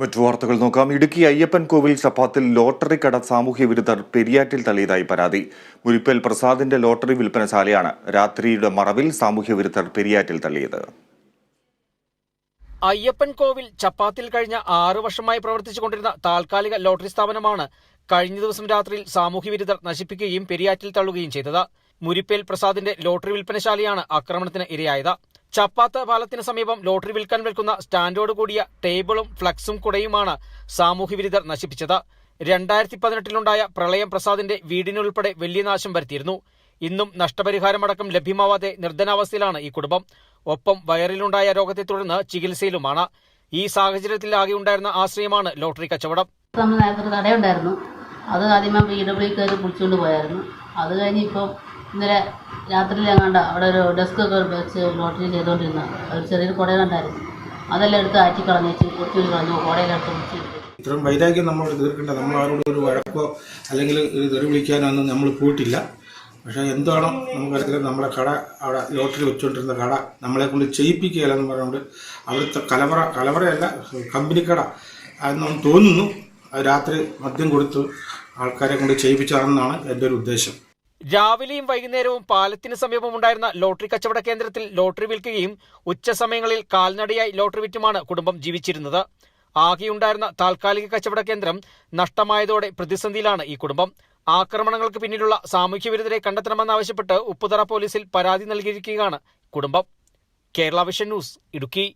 മറ്റു വാർത്തകൾ നോക്കാം. ഇടുക്കി അയ്യപ്പൻ കോവിൽ സഭാത്തിൽ ലോട്ടറി കട സാമൂഹ്യ വിരുദ്ധർ പെരിയാറ്റിൽ തള്ളിയതായി പരാതി. മുരിപ്പൽ പ്രസാദിന്റെ ലോട്ടറി വിൽപ്പനശാലയാണ് രാത്രിയുടെ മറവിൽ സാമൂഹ്യ വിരുദ്ധർ പെരിയാറ്റിൽ തള്ളിയത്. അയ്യപ്പൻ കോവിൽ ചപ്പാത്തിൽ കഴിഞ്ഞ ആറു വർഷമായി പ്രവർത്തിച്ചുകൊണ്ടിരുന്ന താൽക്കാലിക ലോട്ടറി സ്ഥാപനമാണ് കഴിഞ്ഞ ദിവസം രാത്രിയിൽ സാമൂഹ്യ വിരുദ്ധർ നശിപ്പിക്കുകയും പെരിയാറ്റിൽ തള്ളുകയും ചെയ്തത്. മുരിപ്പേൽ പ്രസാദിന്റെ ലോട്ടറി വിൽപ്പനശാലയാണ് ആക്രമണത്തിന് ഇരയായത്. ചപ്പാത്ത് പാലത്തിന് സമീപം ലോട്ടറി വിൽക്കാൻ വിൽക്കുന്ന സ്റ്റാൻഡോട് കൂടിയ ടേബിളും ഫ്ലക്സും കുടയുമാണ് സാമൂഹ്യ വിരുദ്ധർ നശിപ്പിച്ചത്. രണ്ടായിരത്തി പതിനെട്ടിലുണ്ടായ പ്രളയം പ്രസാദിന്റെ വീടിനുൾപ്പെടെ വലിയ നാശം വരുത്തിയിരുന്നു. ഇന്നും നഷ്ടപരിഹാരമടക്കം ലഭ്യമാവാതെ നിർദ്ധനാവസ്ഥയിലാണ് ഈ കുടുംബം. ഒപ്പം വയറിലുണ്ടായ രോഗത്തെ തുടർന്ന് ചികിത്സയിലുമാണ്. ഈ സാഹചര്യത്തിൽ ആകെ ഉണ്ടായിരുന്ന ആശ്രയമാണ് ലോട്ടറി കച്ചവടം. കടയുണ്ടായിരുന്നു. അത് ആദ്യമേ വീട് ഡബ്ല്യു കയറി പിടിച്ചുകൊണ്ട് പോയായിരുന്നു. അത് കഴിഞ്ഞ് ഇപ്പം ഇന്നലെ രാത്രിയിൽ എങ്ങാണ്ട് അവിടെ ഒരു ഡെസ്ക് ഒക്കെ വെച്ച് ലോട്ടറി ചെയ്തുകൊണ്ടിരുന്ന ഒരു ചെറിയൊരു കുടയിലുണ്ടായിരുന്നു അതെല്ലാം എടുത്ത് ആറ്റി കളഞ്ഞേച്ച് പൊട്ടി കളഞ്ഞു കുടയിലെടുത്ത് പിടിച്ച് ഇത്രയും വൈരാഗ്യം നമ്മൾ തീർക്കേണ്ട നമ്മൾ ആരോടും ഒരു വഴക്കോ അല്ലെങ്കിൽ ഒരു തെറി വിളിക്കാനോ ഒന്നും നമ്മൾ പോയിട്ടില്ല. പക്ഷേ എന്താണോ നമുക്കറിയാം നമ്മുടെ കട അവിടെ ലോട്ടറി വെച്ചുകൊണ്ടിരുന്ന കട നമ്മളെ കൊണ്ട് ചെയ്യിപ്പിക്കുകയില്ലെന്ന് പറഞ്ഞുകൊണ്ട് അവിടുത്തെ കലവറ കലവറയല്ല കമ്പനി കട അതെന്ന് തോന്നുന്നു. രാത്രി മദ്യം കൊടുത്ത് ആൾക്കാരെ കൊണ്ട് ചെയ്യിപ്പിച്ചതാണെന്നാണ് എന്റെ ഒരു ഉദ്ദേശം. രാവിലെയും വൈകുന്നേരവും പാലത്തിന് സമീപം ഉണ്ടായിരുന്ന ലോട്ടറി കച്ചവട കേന്ദ്രത്തിൽ ലോട്ടറി വിൽക്കുകയും ഉച്ചസമയങ്ങളിൽ കാൽനടയായി ലോട്ടറി വിറ്റുമാണ് കുടുംബം ജീവിച്ചിരുന്നത്. ആകെയുണ്ടായിരുന്ന താൽക്കാലിക കച്ചവട കേന്ദ്രം നഷ്ടമായതോടെ പ്രതിസന്ധിയിലാണ് ഈ കുടുംബം. ആക്രമണങ്ങൾക്ക് പിന്നിലുള്ള സാമൂഹ്യ വിരുദ്ധരെ കണ്ടെത്തണമെന്നാവശ്യപ്പെട്ട് ഉപ്പുതറ പോലീസിൽ പരാതി നൽകിയിരിക്കുകയാണ് കുടുംബം. Kerala vision news Idukki.